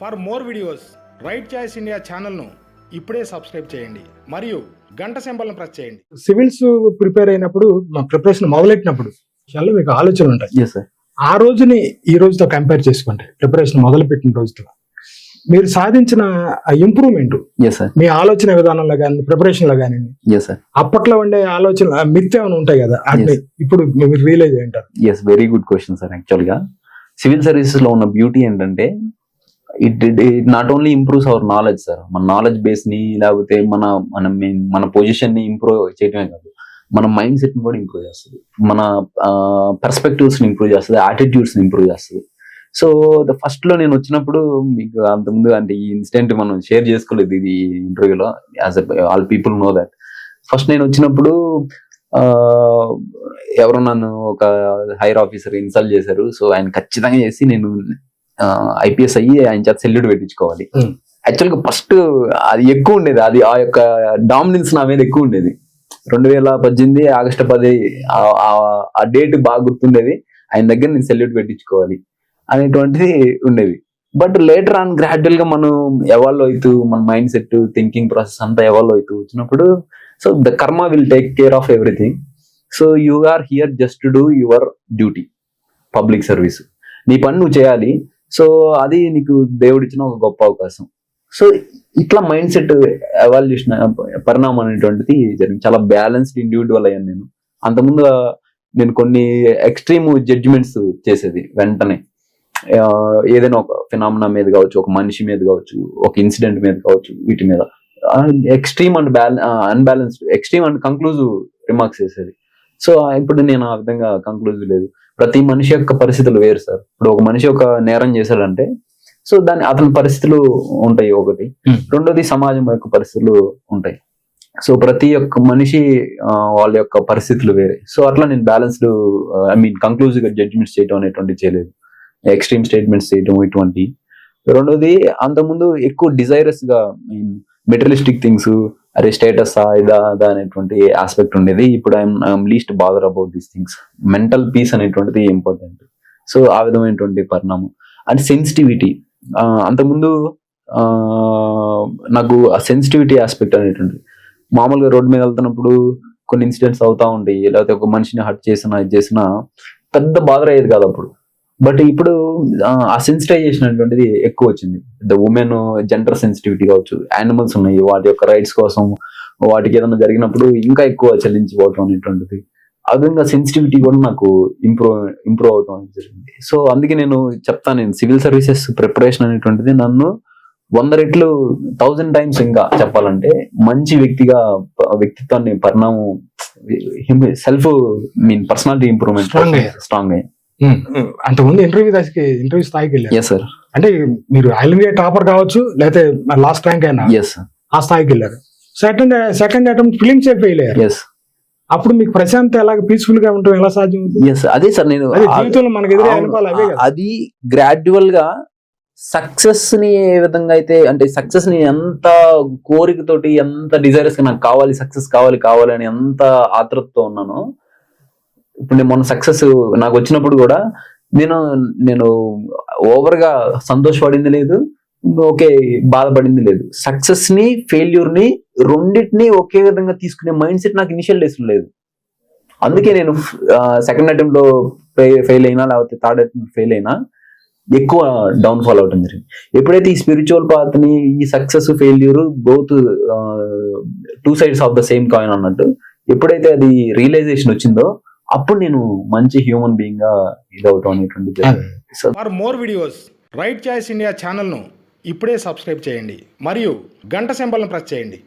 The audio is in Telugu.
For more videos right choice India ఛానల్ను ఇప్పుడే సబ్స్క్రైబ్ చేయండి. మరియు గంట సింబల్ను ప్రెస్ చేయండి. సివిల్స్ ప్రిపేర్ అయినప్పుడు మా ప్రిపరేషన్ మొదలెట్టినప్పుడు చాలా మీకు ఆలోచనలు ఉంటాయి. ఎస్ సార్ ఆ రోజుని ఈ రోజుతో కంపేర్ చేసుకుంటే ప్రిపరేషన్ మొదలుపెట్టిన రోజుతో. మీరు సాధించిన ఇంప్రూవ్మెంట్ ఎస్ సార్ మీ ఆలోచన విధానంలో కానీ ప్రిపరేషన్లో కానీ ఎస్ సార్ అప్పట్లో ఉండే ఆలోచన మిత్ ఏమైనా ఉంటాయి కదా అంటే ఇప్పుడు మీరు realise అయ్యింటారు yes very good question sir యాక్చువల్గా. సివిల్ సర్వీసెస్లో ఉన్న బ్యూటీ ఏంటంటే it it not only improves our knowledge sir మన నాలెడ్జ్ బేస్ని లేకపోతే మన మన main- మన పొజిషన్ని ఇంప్రూవ్ చేయడమే కాదు. మన మైండ్ సెట్ని కూడా ఇంప్రూవ్ చేస్తుంది. మన పర్స్పెక్టివ్స్ని ఇంప్రూవ్ చేస్తుంది యాటిట్యూడ్స్ని ఇంప్రూవ్ చేస్తుంది. సో ద ఫస్ట్లో నేను వచ్చినప్పుడు మీకు అంతకుముందు అంటే ఈ ఇన్సిడెంట్ మనం షేర్ చేసుకోలేదు ఇది ఇంటర్వ్యూలో as all people know that first నేను వచ్చినప్పుడు ఆ, ఎవరో నన్ను ఒక హైర్ ఆఫీసర్ ఇన్సల్ట్ చేశారు. సో ఆయన ఖచ్చితంగా చేసి నేను ఐపీఎస్ అయ్యి ఆయన చేత సెల్యూట్ పెట్టించుకోవాలి. యాక్చువల్గా ఫస్ట్ అది ఎక్కువ ఉండేది. అది ఆ యొక్క డామినెన్స్ నా మీద ఎక్కువ ఉండేది. రెండు వేల పద్దెనిమిది ఆగస్టు పది ఆ- డేట్ బాగా గుర్తుండేది. ఆయన దగ్గర నేను సెల్యూట్ పెట్టించుకోవాలి అనేటువంటిది ఉండేది. బట్ లేటర్ ఆన్ గ్రాడ్యువల్గా మనం ఎవాల్వ్ అవుతూ మన మైండ్ సెట్ థింకింగ్ ప్రాసెస్ అంతా ఎవాల్వ్ అవుతూ వచ్చినప్పుడు so the karma will take care of everything so you are here just to do your duty public service నీ పని నువ్వు చేయాలి సో అది నీకు దేవుడిచ్చిన ఒక గొప్ప అవకాశం. సో ఇట్లా మైండ్ సెట్ ఎవాల్యూషన్ పరిణామం అనేటువంటిది జరిగింది. చాలా బ్యాలెన్స్డ్ ఇండివిజువల్ అయ్యాను నేను. అంతకుముందు నేను కొన్ని ఎక్స్ట్రీమ్ జడ్జిమెంట్స్ చేసేది వెంటనే. ఏదైనా ఒక ఫినామినా మీద కావచ్చు ఒక మనిషి మీద కావచ్చు ఒక ఇన్సిడెంట్ మీద కావచ్చు వీటి మీద. Extreme and balance unbalanced extreme and conclusive remarks చేసేది. సో ఇప్పుడు నేను ఆ విధంగా కంక్లూజివ్ లేదు. ప్రతి మనిషి యొక్క పరిస్థితులు వేరు సార్. ఇప్పుడు ఒక మనిషి ఒక నేరం చేశాడంటే సో దాని అతని పరిస్థితులు ఉంటాయి ఒకటి. Hmm. రెండోది సమాజం యొక్క పరిస్థితులు ఉంటాయి. సో ప్రతి ఒక్క మనిషి వాళ్ళ యొక్క పరిస్థితులు వేరే. సో అట్లా నేను బ్యాలెన్స్డ్ ఐ మీన్ కంక్లూజివ్గా జడ్జిమెంట్స్ చేయడం అనేటువంటి చేయలేదు. ఎక్స్ట్రీమ్ స్టేట్మెంట్స్ చేయడం ఇటువంటి రెండోది అంతకుముందు ఎక్కువ డిజైరస్గా మెటీరియలిస్టిక్ థింగ్స్ అరే స్టేటస్ ఇదా అదా అనేటువంటి ఆస్పెక్ట్ ఉండేది. ఇప్పుడు I'm I'm least bother about these things mental peace అనేటువంటిది ఇంపార్టెంట్ సో ఆ విధమైనటువంటి పరిణామం. అండ్ సెన్సిటివిటీ అంతకుముందు నాకు ఆ సెన్సిటివిటీ ఆస్పెక్ట్ అనేటువంటిది. మామూలుగా రోడ్డు మీద వెళ్తున్నప్పుడు కొన్ని ఇన్సిడెంట్స్ అవుతా ఉంటాయి. లేకపోతే ఒక మనిషిని హర్ట్ చేసినా ఇది చేసినా పెద్ద బాధ అయ్యేది కాదు అప్పుడు. బట్ ఇప్పుడు ఆ, సెన్సిటైజేషన్ అనేటువంటిది ఎక్కువ వచ్చింది. ద ఉమెన్ జెండర్ సెన్సిటివిటీ కావచ్చు యానిమల్స్ ఉన్నాయి. వాటి యొక్క రైట్స్ కోసం వాటికి ఏదైనా జరిగినప్పుడు ఇంకా ఎక్కువ చెల్లించిపోవటం అనేటువంటిది. విధంగా సెన్సిటివిటీ కూడా నాకు ఇంప్రూవ్ ఇంప్రూవ్ అవటం అనేది జరిగింది. సో అందుకే నేను చెప్తాను నేను సివిల్ సర్వీసెస్ ప్రిపరేషన్ అనేటువంటిది నన్ను వంద రెట్లు థౌజండ్ టైమ్స్ ఇంకా చెప్పాలంటే మంచి వ్యక్తిగా వ్యక్తిత్వాన్ని పరిణామం self mean personality improvement. Strong అయ్యారు. అంతకుముందు ఇంటర్వ్యూ దశకి ఇంటర్వ్యూ స్థాయికి వెళ్ళారు. అంటే మీరు ఆల్ ఇండియా టాపర్ కావచ్చు లేకపోతే లాస్ట్ ర్యాంక్ అయినా ఆ స్థాయికి వెళ్ళారు. Second second attempt prelims fail అయ్యారు? అప్పుడు మీకు ప్రశాంత్ ఎలాగ పీస్ఫుల్గా ఉండటం ఎలా సాధ్యం ఎస్ అదే సార్ నేను జీవితంలో మనకు ఎదురే అది గ్రాడ్యువల్గా సక్సెస్ని ఏ విధంగా అయితే అంటే సక్సెస్ని ఎంత కోరికతోటి ఎంత డిజైరస్గా నాకు కావాలి సక్సెస్ కావాలి కావాలి అని ఎంత ఆతృతతో ఉన్నానో ఇప్పుడు నేను మొన్న సక్సెస్ నాకు వచ్చినప్పుడు కూడా నేను నేను ఓవర్గా సంతోషపడింది లేదు ఓకే బాధపడింది లేదు. సక్సెస్ని ఫెయిల్యూర్ని రెండింటిని ఒకే విధంగా తీసుకునే మైండ్ సెట్ నాకు ఇనిషియల్ డేస్ లేదు. అందుకే నేను సెకండ్ అటెంప్ట్లో ఫెయిల్ అయినా లేకపోతే థర్డ్ అటెంప్ట్ ఫెయిల్ అయినా ఎక్కువ డౌన్ ఫాల్ అవటం జరిగింది. ఎప్పుడైతే ఈ స్పిరిచువల్ పాత్ని ఈ success failure both two sides of the same coin అన్నట్టు ఎప్పుడైతే అది రియలైజేషన్ వచ్చిందో అప్పుడు నేను మంచి హ్యూమన్ బీయింగ్గా ఇదవటం అనేటువంటి for more videos right choice India ఛానల్ను ఇప్పుడే సబ్స్క్రైబ్ చేయండి. మరియు గంట సింబల్ను ప్రెస్ చేయండి.